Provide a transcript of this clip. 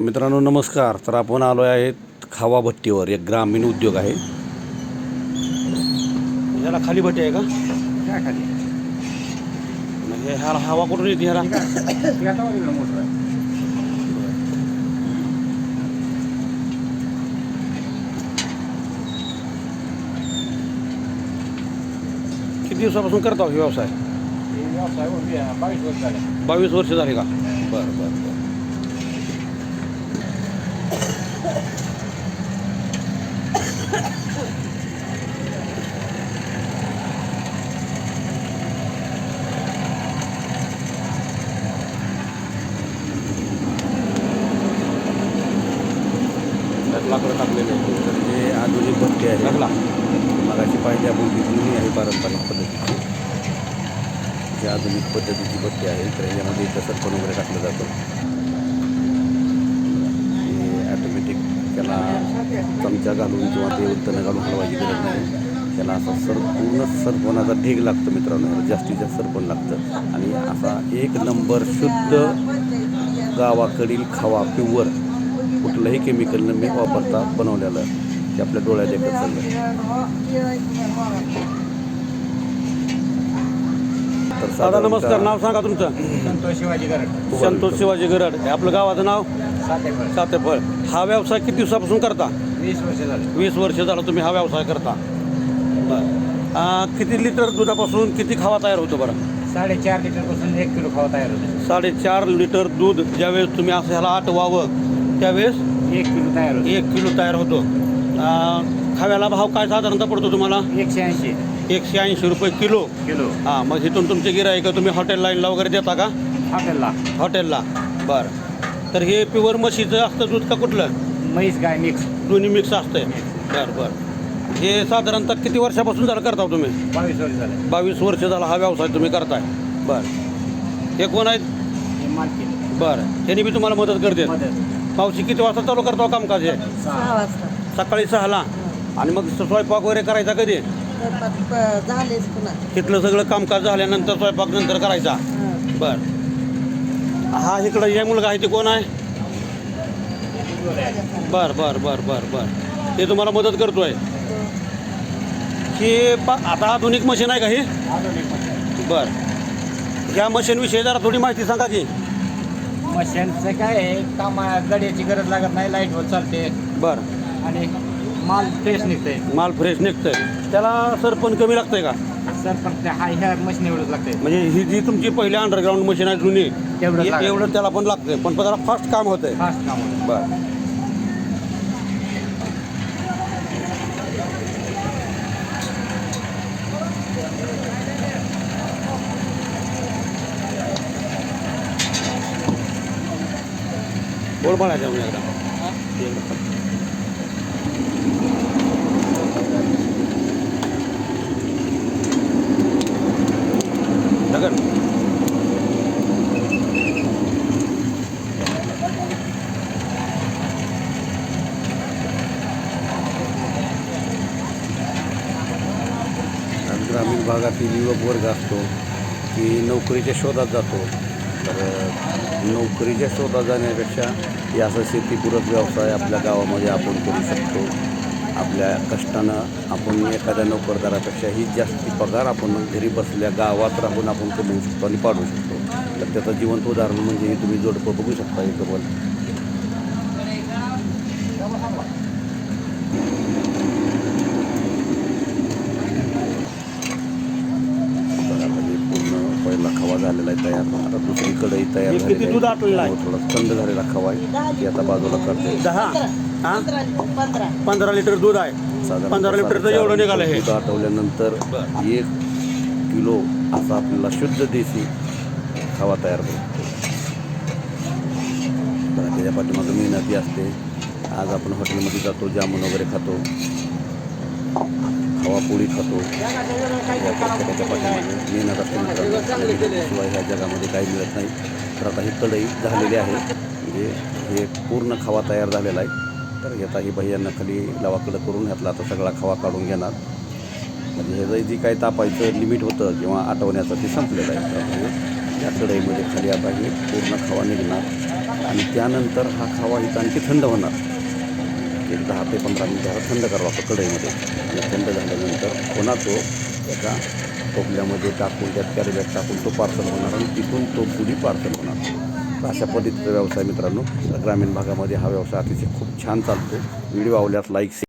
मित्रांनो नमस्कार. तर आपण आलो आहे खावा भट्टीवर एक ग्रामीण उद्योग आहे. याला खाली भट्टी आहे का? काय खाली. म्हणजे ह्याला हवा कुठून येते ह्याला? ती आता वाजलं मोटर आहे. किती दिवसापासून करता हे व्यवसाय? हे व्यवसाय बावीस वर्ष झाले. बावीस वर्ष झाली का? बरं बरं बरं. भट्टी आहे लागला मगाशी पाहिजे आपण जुनी आहे पारंपरिक पद्धतीची. जी आधुनिक पद्धतीची भट्टी आहे तर यामध्ये कसं पण वगैरे टाकलं जातं. हे ॲटोमॅटिक त्याला चमचा घालून किंवा ते उत्तनं घालून हलवायची गरज नाही. त्याला असा सर पूर्ण सरपणाचा ढीग लागतो मित्रांनो. जास्तीत जास्त सरपण लागतं. आणि असा एक नंबर शुद्ध गावाकडील खावा प्युअर कुठलंही केमिकल न मी वापरता बनवलेलं. ते आपल्या डोळ्यात एकच चाललं तर दादा नमस्कार. नाव सांगा तुमचं. संतोष शिवाजी गरड. संतोष शिवाजी गरड. हे आपलं गावाचं नाव? सातेफळ. सातेफळ. हा व्यवसाय किती दिवसापासून करता? वीस वर्ष झाले. वीस वर्ष झालं तुम्ही हा व्यवसाय करता. बरं. किती लिटर दुधापासून किती खावा तयार होतो बरं? साडेचार लिटरपासून एक किलो खावा तयार होते. साडेचार लिटर दूध ज्यावेळेस तुम्ही असं ह्याला आटवावं त्यावेळेस एक किलो तयार होते. एक किलो तयार होतो. खाव्याला भाव काय साधारणतः पडतो तुम्हाला? एकशे ऐंशी. एकशे ऐंशी रुपये किलो. किलो. हां मग इथून तुमचे गिराईक तुम्ही हॉटेल लाईनला वगैरे देता का? हॉटेलला. हॉटेलला. बरं. तर हे प्युअर म्हशीचं असतं दूध का कुठलं? म्हैस गाय मिक्स. दोन्ही मिक्स असतंय. बरं बरं. हे साधारणतः किती वर्षापासून झालं करता हो तुम्ही? बावीस वर्ष झाले. बावीस वर्ष झाला हा व्यवसाय तुम्ही करताय. बरं. हे कोण आहेत? हे बरं. त्यांनी बी तुम्हाला मदत करते. मदत. पावशी किती वाजता चालू करता हो कामकाज हे? सहा वाजता. सकाळी सहाला. आणि मग स्वयंपाक वगैरे करायचा कधी? झालेच पुन्हा. तिथलं सगळं कामकाज झाल्यानंतर स्वयंपाक नंतर करायचा. बरं. हा इकडं हे मुलगा आहे ते कोण आहे? बरं बरं बरं बरं बरं. ते तुम्हाला मदत करतोय. ही पा आता आधुनिक मशीन आहे का ही? बरं. या मशीनविषयी जरा थोडी माहिती सांगा की. मशीनचं काय आहे काम गड्याची गरज लागत नाही लाइट वर चालते. बरं. आणि माल फ्रेश निघते माल फ्रेश निघतंय. त्याला सरपण कमी लागतंय का? सर पण त्या हा ह्या मशीन एवढंच लागते म्हणजे ही जी तुमची पहिली अंडरग्राऊंड मशीन आहे जुनी ए- लागतंय. एवढं त्याला पण लागतंय पण जरा फास्ट काम होतंय. फास्ट काम होतं बरं. म्हणायचं म्हणजे एकदा दगड आणि ग्रामीण भागातील युवक वर्ग असतो की नोकरीच्या शोधात जातो. तर नोकरीच्या शोधात जाण्यापेक्षा हे असं शेतीपूरक व्यवसाय आपल्या गावामध्ये आपण करू शकतो. आपल्या कष्टानं आपण एखाद्या नोकरदारापेक्षा ही जास्ती पगार आपण घरी बसल्या गावात राहून आपण कमवू शकतो आणि पाडू शकतो. तर त्याचं जिवंत उदाहरण म्हणजे हे तुम्ही जोडपं बघू शकता इथं पण बघा, म्हणजे पहिला खवा झालेला आहे तयार आता दुसरी कढई तयार हे झालेली दूध आहे? थोडा थंड झालेला खवा आहे. ती आता बाजूला करते. दहा हां? पंधरा लिटर दूध आहे. साधारण पंधरा लिटरचं एवढं निघालं हे. दूध आटवल्यानंतर बरं. एक किलो असा आपल्याला शुद्ध देशी खवा तयार होतो बरं त्याच्या पाठीमागं मेहनती असते. आज आपण हॉटेलमध्ये जातो जामुन वगैरे खातो. खवा पोळी खातो. या प्रत्येकाच्या पाठीमागे मेहनत असते. शिवाय ह्या जगामध्ये काही मिळत नाही. तर आता ही कढई झालेली आहे. म्हणजे हे पूर्ण खवा तयार झालेला आहे. तर आता ही भैयांना खाली लावाकडं करून ह्यातला आता सगळा खवा काढून घेणार. म्हणजे हे जे काही तापायचं लिमिट होतं किंवा आटवण्याचं ते संपलेलं आहे. तर हे त्या कढईमध्ये खाली आता हे पूर्ण खवा निघणार. आणि त्यानंतर हा खवा इथं आणखी थंड होणार. एक दहा ते पंधरा मिनिटं थंड करावा लागतो कढईमध्ये. आणि थंड झाल्यानंतर पुन्हा तो एका टोपल्यामध्ये टाकून त्यात कॅरीबॅग टाकून तो पार्सल होणार आणि तिथून तो पुढी पार्सल होणार. तर अशा पद्धतीचा व्यवसाय मित्रांनो ग्रामीण भागामध्ये हा व्यवसाय अतिशय खूप छान चालतो. Video आवल्यास like